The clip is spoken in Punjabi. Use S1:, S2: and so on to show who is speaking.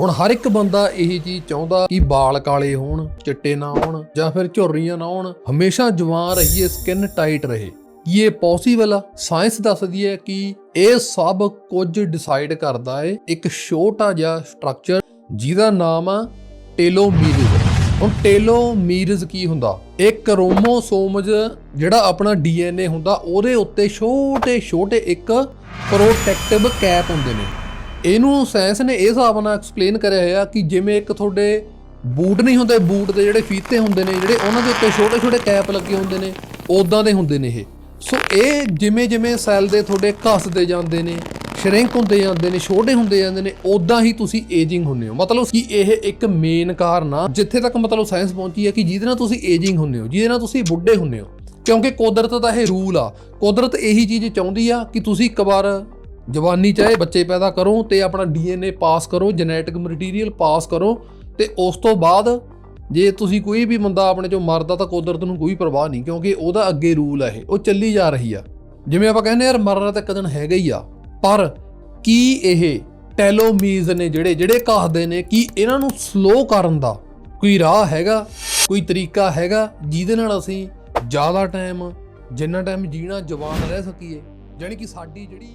S1: ਹੁਣ ਹਰ ਇੱਕ ਬੰਦਾ ਇਹੀ ਚੀਜ਼ ਚਾਹੁੰਦਾ ਕਿ ਵਾਲ ਕਾਲੇ ਹੋਣ, ਚਿੱਟੇ ਨਾ ਹੋਣ ਜਾਂ ਫਿਰ ਝੁਰਰੀਆਂ ਨਾ ਹੋਣ। ਹਮੇਸ਼ਾ ਜਵਾਨ ਰਹੀਏ ਸਕਿਨ ਟਾਈਟ ਰਹੇ। ਕੀ ਇਹ ਪੋਸੀਬਲ ਆ? ਸਾਇੰਸ ਦੱਸਦੀ ਹੈ ਕਿ ਇਹ ਸਭ ਕੁਝ ਡਿਸਾਈਡ ਕਰਦਾ ਹੈ ਇੱਕ ਛੋਟਾ ਜਿਹਾ ਸਟਰਕਚਰ ਜਿਹਦਾ ਨਾਮ ਆ ਟੇਲੋਮੀਰਸ ਹੁਣ ਟੇਲੋਮੀਰਸ ਕੀ ਹੁੰਦਾ? ਇਹ ਕ੍ਰੋਮੋਸੋਮਜ਼ ਜਿਹੜਾ ਆਪਣਾ ਡੀਐਨਏ ਹੁੰਦਾ, ਉਹਦੇ ਉੱਤੇ ਛੋਟੇ ਛੋਟੇ ਇੱਕ ਪ੍ਰੋਟੈਕਟਿਵ ਕੈਪ ਹੁੰਦੇ ਨੇ। ਇਹਨੂੰ ਸਾਇੰਸ ਨੇ ਇਹ ਹਿਸਾਬ ਨਾਲ ਐਕਸਪਲੇਨ ਕਰਿਆ ਹੋਇਆ ਕਿ ਜਿਵੇਂ ਇੱਕ ਤੁਹਾਡੇ ਬੂਟ ਨਹੀਂ ਹੁੰਦੇ, ਬੂਟ ਦੇ ਜਿਹੜੇ ਫੀਤੇ ਹੁੰਦੇ ਨੇ, ਜਿਹੜੇ ਉਹਨਾਂ ਦੇ ਉੱਤੇ ਛੋਟੇ ਛੋਟੇ ਕੈਪ ਲੱਗੇ ਹੁੰਦੇ ਨੇ ਉਦਾਂ ਦੇ ਹੁੰਦੇ ਨੇ ਇਹ। ਸੋ ਇਹ ਜਿਵੇਂ ਜਿਵੇਂ ਸੈੱਲ ਦੇ ਤੁਹਾਡੇ ਘਸਦੇ ਜਾਂਦੇ ਨੇ ਸ਼ਰਿੰਕ ਹੁੰਦੇ ਜਾਂਦੇ ਨੇ, ਛੋਟੇ ਹੁੰਦੇ ਜਾਂਦੇ ਨੇ ਉਦਾਂ ਹੀ ਤੁਸੀਂ ਏਜਿੰਗ ਹੁੰਦੇ ਹੋ। ਮਤਲਬ ਕਿ ਇਹ ਇੱਕ ਮੇਨ ਕਾਰਨ ਆ, ਜਿੱਥੇ ਤੱਕ ਮਤਲਬ ਸਾਇੰਸ ਪਹੁੰਚੀ ਹੈ ਕਿ ਜਿਹਦੇ ਨਾਲ ਤੁਸੀਂ ਏਜਿੰਗ ਹੁੰਦੇ ਹੋ, ਜਿਹਦੇ ਨਾਲ ਤੁਸੀਂ ਬੁੱਢੇ ਹੁੰਦੇ ਹੋ। ਕਿਉਂਕਿ ਕੁਦਰਤ ਦਾ ਇਹ ਰੂਲ ਆ। ਕੁਦਰਤ ਇਹੀ ਚੀਜ਼ ਚਾਹੁੰਦੀ ਆ ਕਿ ਤੁਸੀਂ ਇੱਕ ਵਾਰ ਜਵਾਨੀ ਚਾਹੇ ਬੱਚੇ ਪੈਦਾ ਕਰੋ ਤੇ ਆਪਣਾ ਡੀਐਨਏ ਪਾਸ ਕਰੋ ਜੈਨੇਟਿਕ ਮਟੀਰੀਅਲ ਪਾਸ ਕਰੋ ਤੇ ਉਸ ਤੋਂ ਬਾਅਦ ਜੇ ਤੁਸੀਂ ਕੋਈ ਵੀ ਬੰਦਾ ਆਪਣੇ ਚੋਂ ਮਰਦਾ ਤਾਂ ਕੁਦਰਤ ਨੂੰ ਕੋਈ ਪਰਵਾਹ ਨਹੀਂ ਕਿਉਂਕਿ ਉਹਦਾ ਅੱਗੇ ਰੂਲ ਆ ਇਹ, ਉਹ ਚੱਲੀ ਜਾ ਰਹੀ ਆ। ਜਿਵੇਂ ਆਪਾਂ ਕਹਿੰਦੇ ਯਾਰ ਮਰਨਾ ਤਾਂ ਇੱਕ ਦਿਨ ਹੈਗਾ ਹੀ ਆ, ਪਰ ਕੀ ਇਹ ਟੈਲੋਮੀਜ਼ ਨੇ ਜਿਹੜੇ ਜਿਹੜੇ ਕਹਦੇ ਨੇ, ਕਿ ਇਹਨਾਂ ਨੂੰ ਸਲੋ ਕਰਨ ਦਾ ਕੋਈ ਰਾਹ ਹੈਗਾ, ਕੋਈ ਤਰੀਕਾ ਹੈਗਾ ਜਿਹਦੇ ਨਾਲ ਅਸੀਂ ਜ਼ਿਆਦਾ ਟਾਈਮ ਜਿੰਨਾ ਟਾਈਮ ਜੀਣਾ ਜਵਾਨ ਰਹਿ ਸਕੀਏ, ਜਾਣੀ ਕਿ ਸਾਡੀ ਜਿਹੜੀ